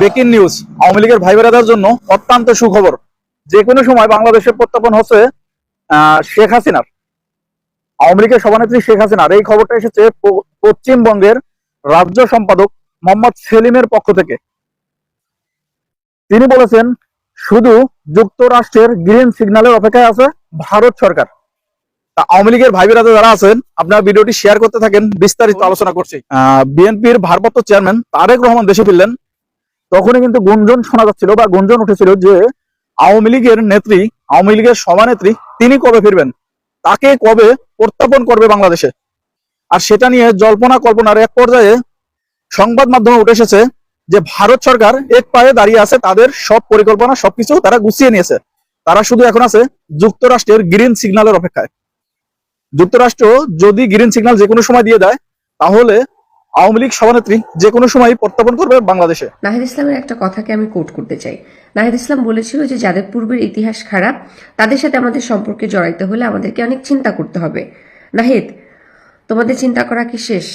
Breaking news Awami লীগের ভাই বেড়াদের জন্য অত্যন্ত সুখবর। যে কোনো সময় বাংলাদেশে প্রত্যাপন হচ্ছে শেখ হাসিনার। আওয়ামী লীগের সভানেত্রী শেখ হাসিনার। এই খবরটা এসেছে পশ্চিমবঙ্গের রাজ্য সম্পাদক মোহাম্মদ সেলিমের পক্ষ থেকে। তিনি বলেছেন, শুধু যুক্তরাষ্ট্রের গ্রিন সিগন্যালের অপেক্ষায় আছে ভারত সরকার। আওয়ামী লীগের ভাই বেড়াতে যারা আছেন, আপনারা ভিডিওটি শেয়ার করতে থাকেন, বিস্তারিত আলোচনা করছি। বিএনপির ভারপ্রাপ্ত চেয়ারম্যান তারেক রহমান দেশে ফিরলেন। তখনই কিন্তু গুঞ্জন শোনা যাচ্ছিল বা গুঞ্জন উঠেছিল যে আওয়ামী লীগের নেত্রী, আওয়ামী লীগের সভানেত্রী তিনি কবে ফিরবেন? তাকে কবে প্রত্যাপন করবে বাংলাদেশে? আর সেটা নিয়ে জল্পনা কল্পনার এক পর্যায়ে সংবাদ মাধ্যমে উঠে এসেছে যে ভারত সরকার এক পায়ে দাঁড়িয়ে আছে, তাদের সব পরিকল্পনা, সবকিছু তারা গুছিয়ে নিয়েছে। তারা শুধু এখন আছে যুক্তরাষ্ট্রের গ্রিন সিগন্যালের অপেক্ষায়। যুক্তরাষ্ট্র যদি গ্রিন সিগন্যাল যে কোনো সময় দিয়ে দেয়, তাহলে আওয়ামী লীগ সভানেত্রী যে কোনো সময় প্রত্যাপন করবে বাংলাদেশে। নাহিদ ইসলামের একটা কথাকে আমি কোট করতে চাই। নাহিদ ইসলাম বলেছিল যে, যাদের পূর্বের ইতিহাস খারাপ, তাদের সাথে আমাদের সম্পর্কে জড়াইতে হলে আমাদেরকে অনেক চিন্তা করতে হবে। নাহিদ, তোমাদের চিন্তা করা কি শেষ?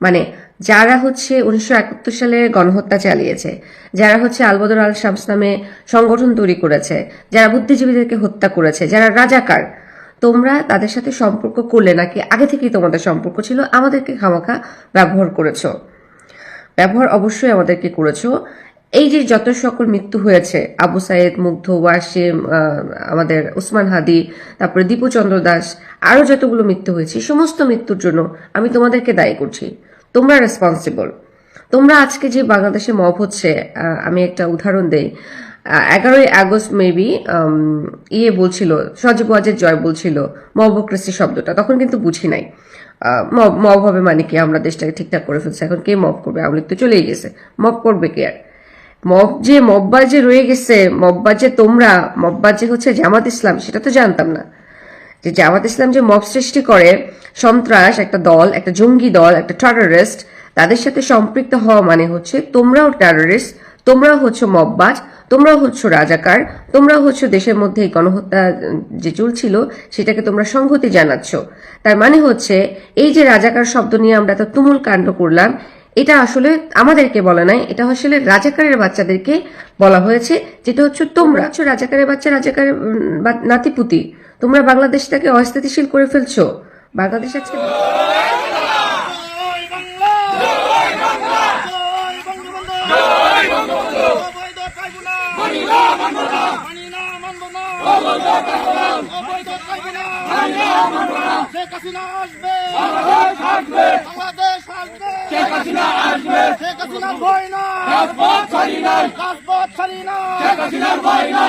মানে যারা হচ্ছে উনিশশো একাত্তর সালে গণহত্যা চালিয়েছে, যারা হচ্ছে আলবদর আল শামস নামে সংগঠন তৈরি করেছে, যারা বুদ্ধিজীবীদেরকে হত্যা করেছে, যারা রাজাকার তোমরা তাদের সাথে সম্পর্ক করলে নাকি? আগে থেকেই তোমাদের সম্পর্ক ছিল। আমাদেরকে খামাখা ব্যবহার করেছ। ব্যবহার অবশ্যই আমাদেরকে করেছ। এই যে যত সকল মৃত্যু হয়েছে, আবু সাইদ, মুগ্ধ, ওয়াসিম আমাদের উসমান হাদি, তারপরে দীপুচন্দ্র দাস আরও যতগুলো মৃত্যু হয়েছে, সমস্ত মৃত্যুর জন্য আমি তোমাদেরকে দায়ী করছি। তোমরা রেসপন্সিবল তোমরা আজকে যে বাংলাদেশে মব হচ্ছে আমি একটা উদাহরণ দেই। এগারোই আগস্ট মেবি ইয়ে বলছিল, সজীব জয় বলছিল মবক্রেসি শব্দটা। তখন কিন্তু বুঝি নাই। মব মব হবে মানে কি? আমরা দেশটাকে ঠিকঠাক করে ফেলছি। এখন কে মব করবে? আওয়ামী তো চলেই গেছে। মব করবে কে আর? মব যে মব্বা যে রয়ে গেছে মব্বা যে তোমরা মব্বা যে হচ্ছে জামাত ইসলাম, সেটা তো জানতাম না। যে জামাত ইসলাম যে মব সৃষ্টি করে, সন্ত্রাস, একটা দল, একটা জঙ্গি দল, একটা টেররিস্ট তাদের সাথে সম্পৃক্ত হওয়া মানে হচ্ছে তোমরাও টেররিস্ট তোমরাও হচ্ছে মববাজ তোমরাও হচ্ছে রাজাকার তোমরাও হচ্ছে দেশের মধ্যে এই গণহত্যা যে চলছিল, সেটাকে তোমরা সংহতি জানাচ্ছ। তার মানে হচ্ছে, এই যে রাজাকার শব্দ নিয়ে আমরা তো তুমুল কাণ্ড করলাম, এটা আসলে আমাদেরকে বলা নাই, এটা আসলে রাজাকারের বাচ্চাদেরকে বলা হয়েছে, যেটা হচ্ছে তোমরা হচ্ছে রাজাকারের বাচ্চা রাজাকারের নাতিপুতি। তোমরা বাংলাদেশটাকে অস্থিতিশীল করে ফেলছো। বাংলাদেশ আজকে অবৈধ ট্রাইব্যুনাল মানি না মানব না মানি না মানব না অবৈধ ট্রাইব্যুনাল অবৈধ ট্রাইব্যুনাল মানি না মানব না শেখ হাসিনা আসবে বাংলাদেশ আসবে বাংলাদেশ আসবে শেখ হাসিনা আসবে শেখ হাসিনা ভয় না রাজপথ ছাড়ি নাই রাজপথ ছাড়ি না শেখ হাসিনার ভয় না